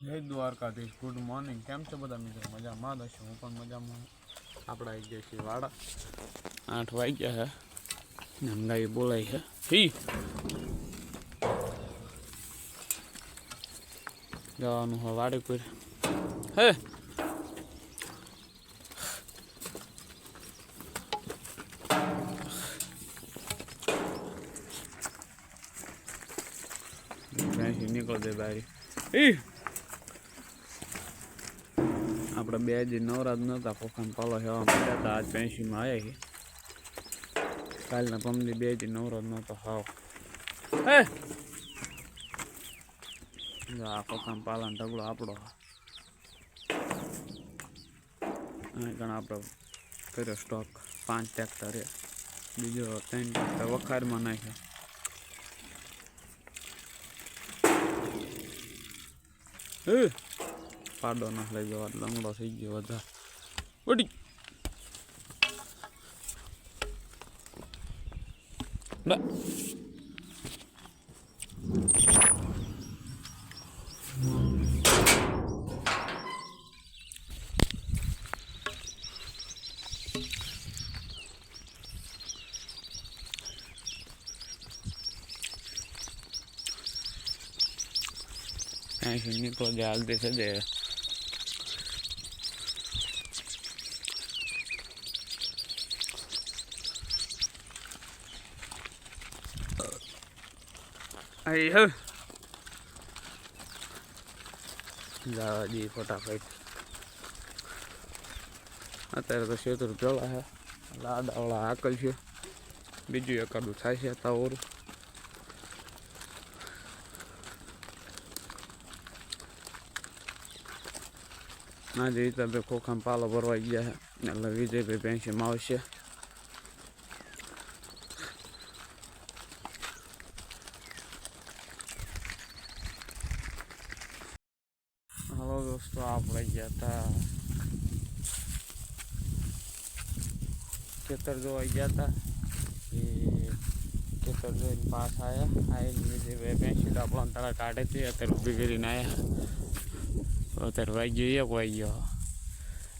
જય Dwarkadhish good morning કેમ છો બધા મિત્રો? મજામાં? હશો હું પણ મજામાં. આપણે આવી ગયા છીએ વાડા. આઠ વાગ્યા છે નંગાઈ બોલાય છે હી! જવાનું હોય વાડે કોઈ હે! નીકળ દે બારી? ઈ આપણે બે જે નવરાજ નહોતા પોખાને પાલો હેવા મળ્યા હતા આજ પેન્સીમાં આવ્યા છીએ. કાલના પમદી બે જે નવરાજ નહોતો હાવ. હે! આ પોખાન પાલાનો ઢગલો આપણો. ઘણા આપણે કર્યો સ્ટોક પાંચ ટ્રેક્ટર બીજો ત્રણ ટ્રેક્ટર વખારમાં નાખ્યો. હે! પાડો ના લઈ જવા લંગડો થઈ ગયો વધારે ઉડી ના અહીંથી નીકળો જે હાલતી છે અહીં હે જવા દી ફટાફટ અત્યારે તો શેતર પેલા છે લાડાવાળા આકલ છે બીજું એકાદું થાય છે તાવરું આજે રીતે ખોખામાં પાલો ભરવા ગયા છે એટલે વિજયભાઈ પેન્શનમાં આવશે હલો દોસ્તો આપણે ગયા હતા ખેતર જોવા ગયા હતા એ ખેતર જોઈને પાસ આવ્યા આવીને વિજયભાઈ પેન્સિલ આપણને તારા કાઢે છે અત્યારે ઊભી કરીને આવ્યા અત્યારે વાગ્યો એક વાગ્યો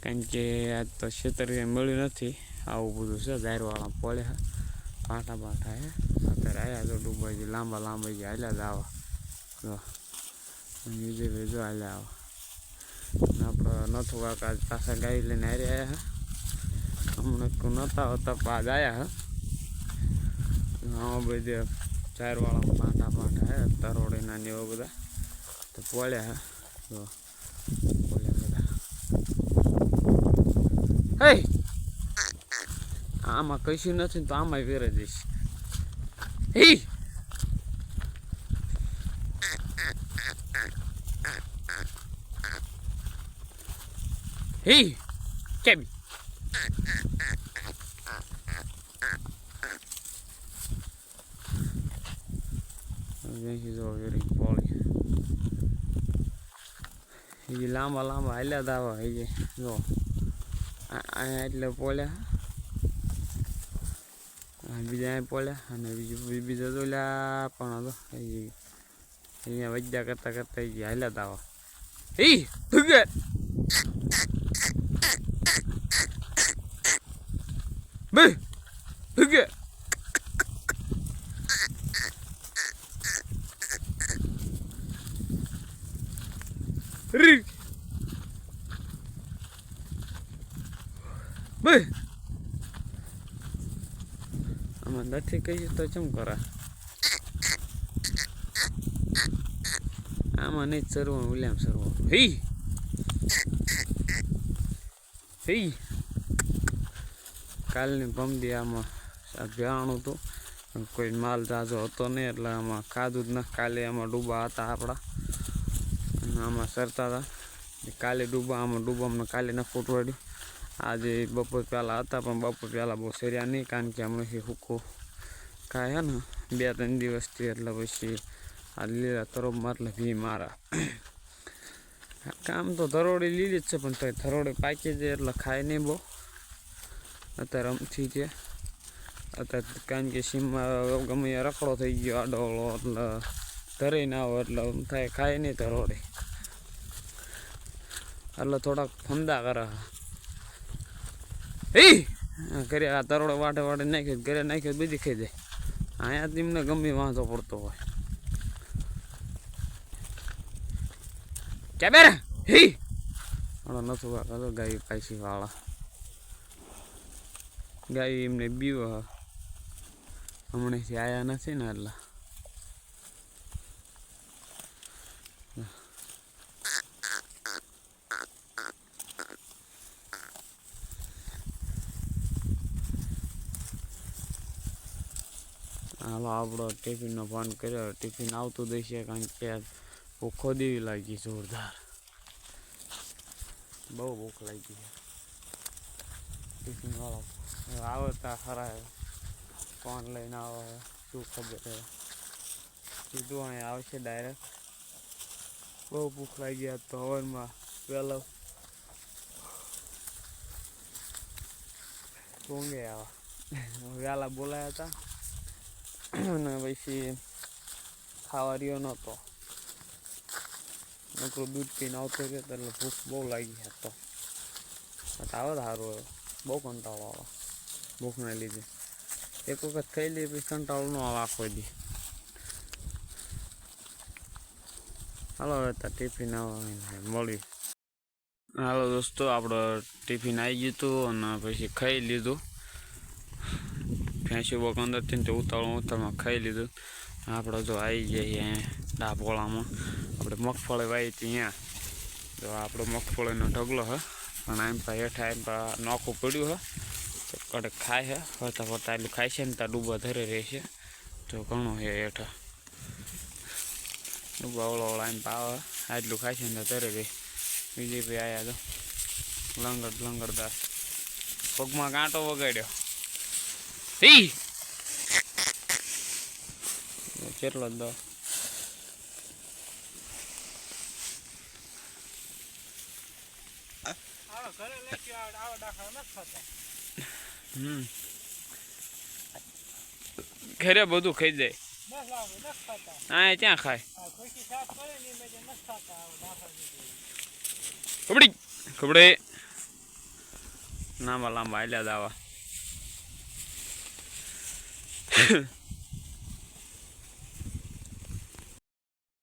કારણ કે આજ તો ખેતર કંઈ મળ્યું નથી આવું બધું છે દાયરવાળા પડ્યા પાટા પાટા હે અત્યારે આવ્યા તો ડૂબાજી લાંબા લાંબા જે હાલ્યા જ આવા જો વિજયભાઈ જો હાલ્યા આવા આપણે નથુ કાકા પાછા ગાડી લઈને આવ્યા હમણાં નહોતા હોતા પાછ આવ્યા હે. બધે ચારવાળા પાટા પાટા હે, તરોડીના ને એવા બધા. તો પોળ્યા હે. પોળ્યા બધા. હે! આમાં કશું નથી તો આમાં વેરે જઈશ. હે! હે! કેમ? અહીંથી જો વેરી પોળી એ લાંબા લાંબા હાલ્યા દાવા હજી જો અહીંયા એટલે પોલ્યા બીજા અહીં પોલ્યા અને બીજું બીજા તો પણ હતો અહીંયા વૈદ્યા કરતા કરતા હજી હાલ્યા દાવા એ ભૂગે બે રી બે આમાં નથી કહીએ તો ચમ કરા? આમાં નહીં જ સરવાનું ઉલ્યામ સરવાનું હી. હી. કાલની પમદી આમાં જાણું હતું. કોઈ માલ જાજો હતો નહીં એટલે આમાં ખાધું જ ન કાલે આમાં ડૂબા હતા આપણા. આમાં સરતા હતા. કાલે ડૂબા, આમાં ડૂબામાં કાલે ન ફૂટવાડ્યું આજે બપોર પહેલાં હતા, પણ બપોર પહેલાં બહુ સર્યા નહીં, કારણ કે હમણાંથી હુકો ખાય ને, બે ત્રણ દિવસથી એટલે પછી આ લીલા તરફમાં એટલે ભી મારા કામ તો ધરોડી લીલી જ છે, પણ તોય ધરોડી પાકી જાય એટલે ખાય નહીં બહુ. અત્યારે અમથી છે. અત્યારે કારણ કે સીમમાં ગમે રખડો થઈ ગયો આડોળો, એટલે ધરી ના આવે એટલે થાય, ખાય નહીં ધરોડી. એટલે થોડાક ફંદા કરે. એ ઘરે આ તરોડે વાટે વાટે નાખ્યો ઘરે નાખ્યો બીજી ખાઈ જાય. અહીંયા તેમને ગમે વાંધો પડતો હોય. ક્યાં બેરે? હે હળો નતું કાકા ગાય પાછી વાળા. ગાય એમને બીવ. હમણાંથી આયા નથી ને એટલે. હાલો આપણો ટિફિનનો ફોન કર્યો. ટિફિન આવતું દેશે કારણ કે ભૂખો દેવી લાગી જોરદાર. બહુ ભૂખ લાગી ટિફિન વાળો આવે ત્યાં ખરા. ફોન લઈને આવે શું ખબર છે. સીધું અહીંયા આવશે ડાયરેક્ટ બહુ ભૂખ લાગી ગયા તો હવનમાં વહેલો ઊંઘે આવા. વહેલા બોલાયા હતા. અને પછી ખાવા રહ્યો નહોતો. નકરું દૂધ પીને આવતો તો એટલે ભૂખ બહુ લાગી હતો આવે સારું હવે બહુ કંટાળો આવે ભૂખને લીધે. એક વખત ખાઈ લઈએ પછી કંટાળો ન આવે આખો દી. હાલો, હવે તો ટિફિન આવે મળી હાલો દોસ્તો આપણો ટિફિન આવી ગયું હતું અને પછી ખાઈ લીધું. ફેંસી બોક અંદરથી તે ઉતાળું ઉતાળમાં ખાઈ લીધું. આપણે જો આવી જઈએ અહીંયા ડાભોળામાં આપણે મગફળી વાવી હતી અહીંયા. તો આપણો મગફળીનો ઢગલો હે પણ આમ પા હેઠા એમ પા નોખું પડ્યું હે તો કડક ખાય હે ફરતા ફરતા એટલું ખાય છે ને ત્યાં ડૂબા ધરે રહેશે તો ઘણું હે હેઠા. ડૂબા ઓળો ઓળા એમ પાવે આટલું ખાય છે ને ત્યાં ધરે રહે. બીજી ભાઈ આવ્યા તો લંગડ લંગડદાર. પગમાં કાંટો વગાડ્યો. હી કેટલો દો. હમ. ઘરે બધું ખાઈ જાય. હા ત્યાં ખાય? ખબડી ખબડે. લાંબા લાંબા આલ્યા દાવા.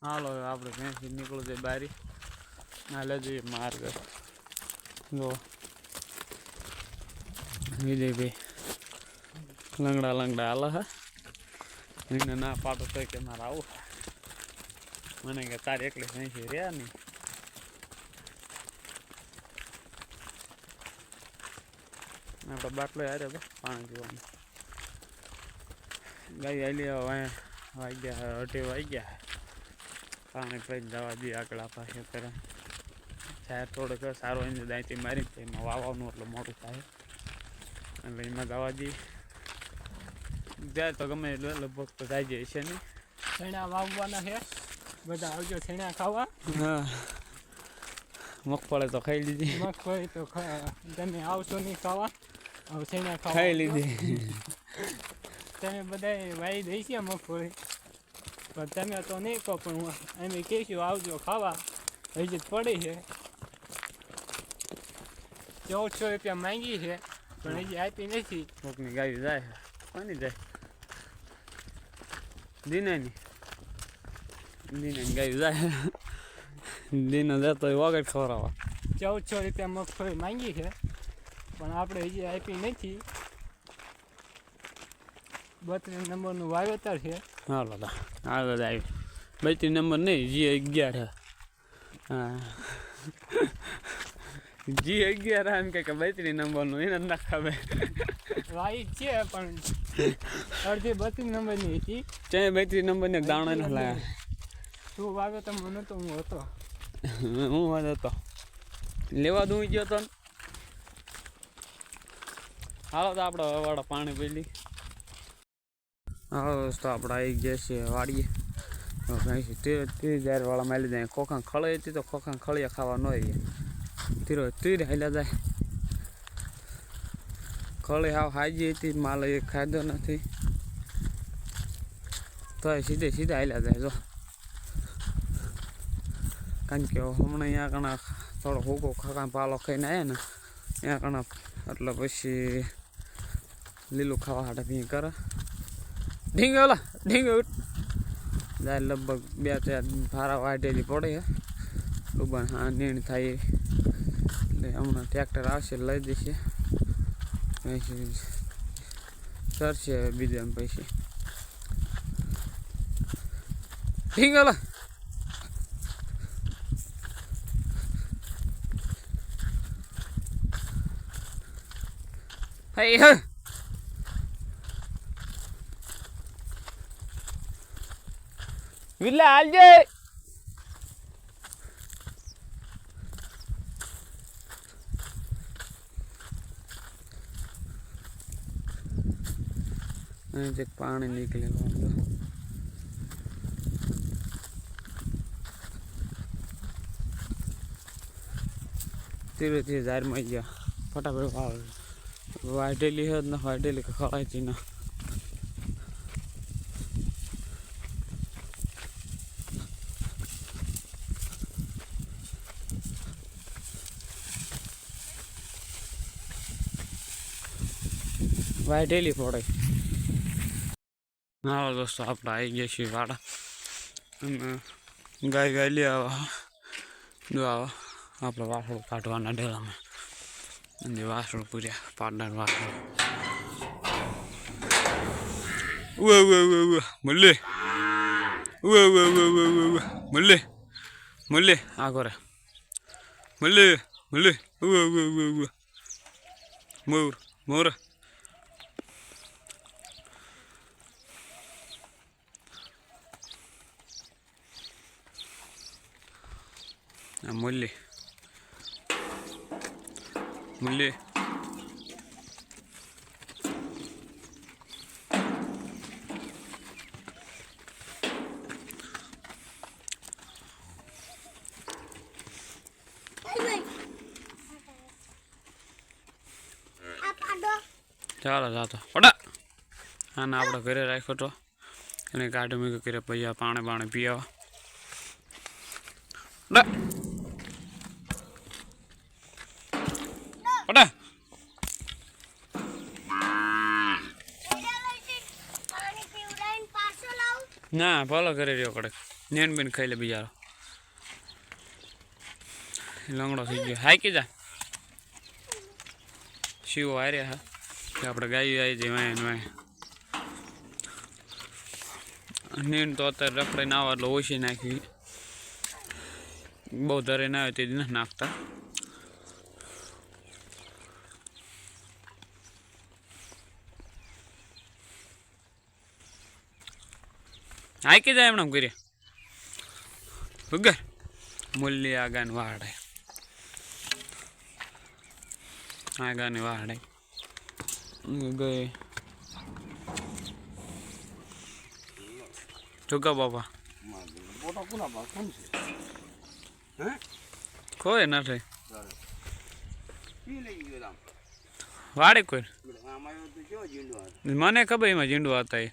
હાલો આપણે ક્યાંથી નીકળો છે બારી. ના લેજો માર્ગ. જો. વિજયભાઈ. લંગડા લંગડા હાલો, હા. એને ના પાડો તો કે મારે આવું. મને કે તારે એકલી ભેંસી રહ્યા નહીં. આપણે બાટલો હારે પાણી પીવાનું. ગાય આલી ગયા વાગ્યા અઢી વાગ્યા પાણી પીને જવા દઈએ આગળ પાસે કરે સાહેબ થોડોક સારો એને દાંતી મારી એમાં વાવવાનું એટલે મોટું થાય. એટલે એમાં જવા દઈએ જાય તો ગમે એટલે લગભગ તો જાય જાય છે નહીં છેણા વાવવાના છે. બધા આવજો છેણા ખાવા. હા. મગફળી તો ખાઈ લીધી. મગફળી તો તમે આવશો નહીં ખાવા. હવે છેણા ખાવા ખાઈ લીધી. તમે બધા વાઈ દઈ છે મગફળી. પણ તમે તો નહીં કહો પણ હું અમે કહીશું આવજો ખાવા. હજી જ પડી છે. ચૌદસો રૂપિયા માંગી છે પણ હજી આપી નથી. કોકની ગાડી જાય કોની જાય? દીનાની. દીનાની ગાડી જાય દીના જતો હોય વગર ખવડાવવા. ચૌદસો રૂપિયા મગફળી માંગી છે પણ આપણે હજી આપી નથી. બત્રીસ નંબરનું વાવેતર છે. હાલો તા આગળ આવી. બત્રીસ નંબર નહીં જી અગિયાર હે હા. જી અગિયાર એમ કે બત્રીસ નંબરનું એને ના ખબર. વાઈ છે પણ અડધી બત્રીસ નંબરની હતી. ચાહે બત્રીસ નંબરને દાણા ન લાયા. તું વાવેતર મને તો હું હતો. હું વાત હતો. લેવા દઉં ગયો તો. હાલો તો આપણે વાળા પાણી પેલી હાલો તો આપણે આવી ગયા છીએ વાડીએ. તીર તે તે જ્યારે વાળા માલી જાય ખોખાં ખળે હતી તો ખોખાં ખળીએ ખાવા ન હોય તીરો તીર હાલ્યા જાય. ખળી હાવ હાજી હતી, માલ એ ખાધો નથી. તો સીધે સીધા હાલ્યા જાય, જો. કારણ કે હમણાં અહીંયા કણા થોડો હુકો ખાકા પાલો ખાઈને આવ્યા ને ત્યાં કણા એટલે પછી લીલું ખાવા હાટે ભી કરે. ઢીંગ ઓલા ઢીંગ જાય લગભગ બે ચાર ભારા વાઢેલી પડે હે. ઊભા હા નીણ થાય એટલે હમણાં ટ્રેક્ટર આવશે લઈ પછી સરશે બીજા પછી. ઢીંગ ઓલા Hey, huh? વિલા હાલજે જે પાણી નીકળેલું હતું ધીરે ધીરે ઝારમાં ગયા. ફટાફટ વાઢેલી હદ ને વાઢેલી કે ખવાયતી ના. વાઢેલી પડે હા દોસ્તો આપણે આવી ગયા છીએ વાડા અને ગાય ગાય લઈ આવા જો આવા આપણે વાસળું કાઢવાના ડેલામાં અને વાસળું પૂર્યા પાડનાર વાસળું ઉવે ઉવે ઉવે ઉવે મલ્લે ઉવે ઉવે ઉવે ઉવે ઉવે ઉવે મલ્લે મલ્લે આ કરે મલ્લે મલ્લે ઉવે ઉવે ઉવે ઉવે મોર મોર મુલ્લી મુલ્લી ચાલો જાતો પડા આને આપણે ઘરે રાખ્યો તો. એને કાઢી મૂક્યો કરે પૈયા પાણી પાણી પીવા પડા પડા પાણી પીવડાવીને પાછો લાવું ના ભલો ઘરે રહ્યો કડક. નેન બેન ખાઈ લે બિચારો. લંગડો થઈ ગયો. હાકી જા શિવો હાર્યા હા. કે આપણે ગાયું આવી જઈ વાય વાય. નીણ તો અત્યારે રખડાઈને આવા એટલે ઓછી નાખી. બહુ ધરે ના આવે તે દી નાખતા. હાકી જાય એમણે કરી ઉગર મૂલ્ય આગાન વાડે આગાની વાડે ગઈ ચૂકા બાબા કોઈ નથી. વાડે કોઈ? મને ખબર એમાં ઝીંડું હતા એ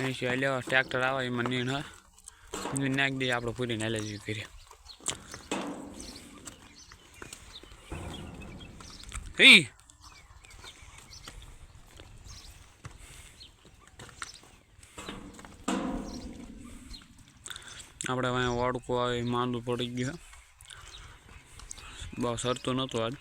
અહીંથી હાલ્યા ટ્રેક્ટર આવે એમાં નીણ, હા. નીણ નાખી દઈએ, આપણે પૂરીને હાલે જઈએ કરીએ હઈ આપણે અહીંયા વાડકો આવે, માંદું પડી ગયું. બહુ સરતું નહોતું આજ.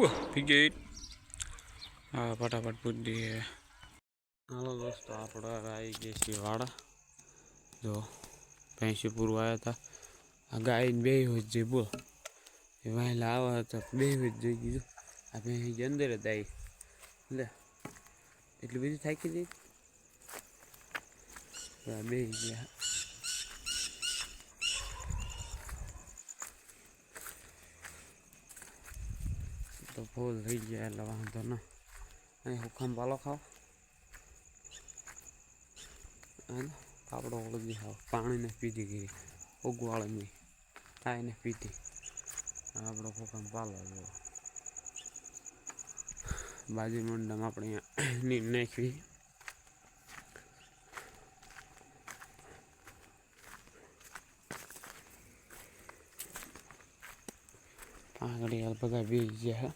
ફિગેટ હા ફટાફટ પૂરી દઈએ હાલો દોસ્તો આપણે આવી ગયા છીએ વાડા જો ભેંસી પૂરું આવ્યા હતા આ ગાય બે હોય જે બોલ એ વહેલા આવ્યા હતા બે હોય જોઈ દીધું આ ભેંસી અંદર જ આવી લે એટલી બધી થાકી આ બે ગયા તો ભૂલ થઈ ગયા એટલે વાંધો ના. અહીં હુકમ પાલો ખાઓ હાલો આપણો ઓળગી ખાવ પાણીને પીધી ગઈ. ઉગવાળમી આઈને પીધી. આપણો કોકમ પાલો જો બાજી મંડમ આપણે અહીંયા નીમ નાખવી. આગળ યાર બધા બી ગયા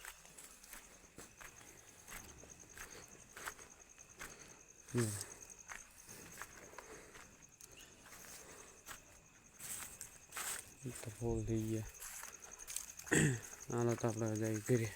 તો ફૂલ થઈ ગયા હાલો તો આપણે જઈ કરીએ